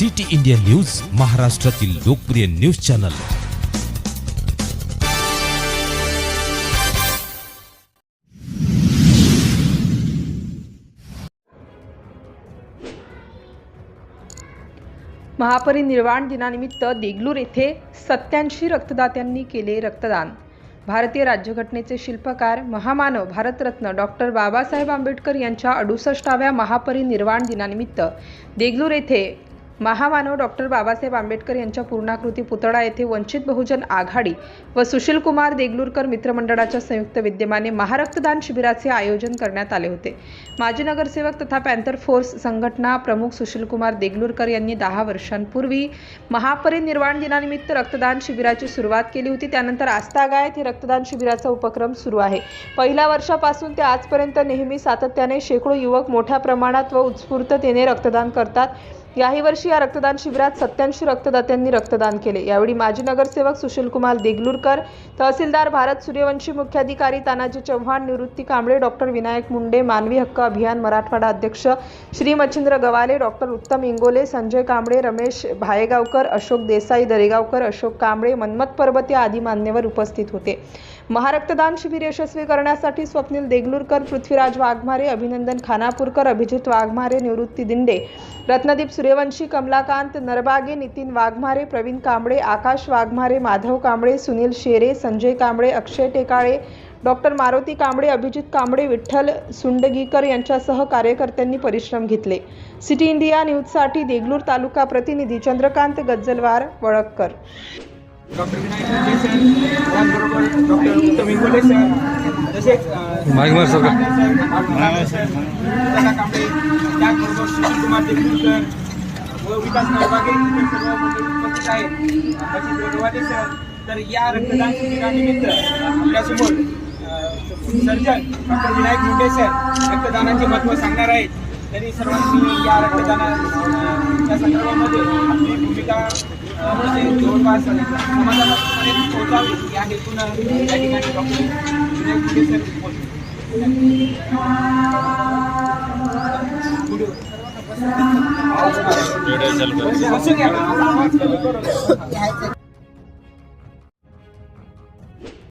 City India news महाराष्ट्रातील लोकप्रिय news channel. महापरिनिर्वाण दिनानिमित्त देगलूर येथे सत्याऐंशी रक्तदात्यांनी केले रक्तदान. भारतीय राज्यघटनेचे शिल्पकार महामानव भारतरत्न डॉक्टर बाबासाहेब आंबेडकर यांच्या अडुसष्टाव्या महापरिनिर्वाण दिनानिमित्त देगलूर येथे महामानव डॉक्टर बाबासाहेब आंबेडकर यांच्या पूर्णाकृती पुतळा येथे वंचित बहुजन आघाडी व सुशीलकुमार देगलूरकर मित्रमंडळाच्या संयुक्त विद्यमाने महारक्तदान शिबिराचे आयोजन करण्यात आले होते. माजी नगरसेवक तथा पॅन्थर फोर्स संघटना प्रमुख सुशीलकुमार देगलूरकर यांनी दहा वर्षांपूर्वी महापरिनिर्वाण दिनानिमित्त रक्तदान शिबिराची सुरुवात केली होती. त्यानंतर आस्थागायत हे रक्तदान शिबिराचा उपक्रम सुरू आहे. पहिल्या वर्षापासून ते आजपर्यंत नेहमी सातत्याने शेकडो युवक मोठ्या प्रमाणात व उत्स्फूर्ततेने रक्तदान करतात. याही वर्षी या रक्तदान शिबिरात सत्याऐंशी रक्तदात्यांनी रक्तदान केले. यावेळी माजी नगरसेवक सुशीलकुमार देगलूरकर तहसीलदार भारत सूर्यवंशी मुख्याधिकारी तानाजी चव्हाण निवृत्ती कांबळे डॉक्टर विनायक मुंडे मानवी हक्क अभियान मराठवाडा अध्यक्ष श्री मच्छिंद्र गवाले डॉक्टर उत्तम इंगोले संजय कांबळे रमेश भायेगावकर अशोक देसाई दरेगावकर अशोक कांबळे मन्मथ या आदी मान्यवर उपस्थित होते. महारक्तदान शिबिर यशस्वी करण्यासाठी स्वप्नील देगलूरकर पृथ्वीराज वाघमारे अभिनंदन खानापूरकर अभिजित वाघमारे निवृत्ती दिंडे रत्नदीप सूर्यवंशी कमलाकांत नरबागे नितीन वाघमारे प्रवीण कांबळे आकाश वाघमारे माधव कांबळे सुनील शेरे संजय कांबळे अक्षय टेकाळे डॉक्टर मारुती कांबळे अभिजित कांबळे विठ्ठल सुंडगीकर यांच्यासह कार्यकर्त्यांनी परिश्रम घेतले. सिटी इंडिया न्यूजसाठी देगलूर तालुका प्रतिनिधी Chandrakant Gajjalwar वळककर. Doctor Vinayak Munde sir. त्याचबरोबर डॉक्टर उत्तम इंगोले तसेच व विकास नळबागे इतर सर्व मंडळी उपस्थित आहेत मच्छिंद्र गवादे सर तर या रक्तदान शिबिरानिमित्त आपल्यासमोर अ, surgeon doctor Vinayak Munde sir रक्तदानाचे महत्त्व सांगणार आहेत तरी सर्वांनी या रक्तदानाच्या संदर्भामध्ये आपली भूमिका अ, म्हणजे जवळपास समाजापर्यंत पोहोचावी या हेतून या ठिकाणी डॉक्टर विनायक मुंडे सर बोलतो. Video बसून घ्या.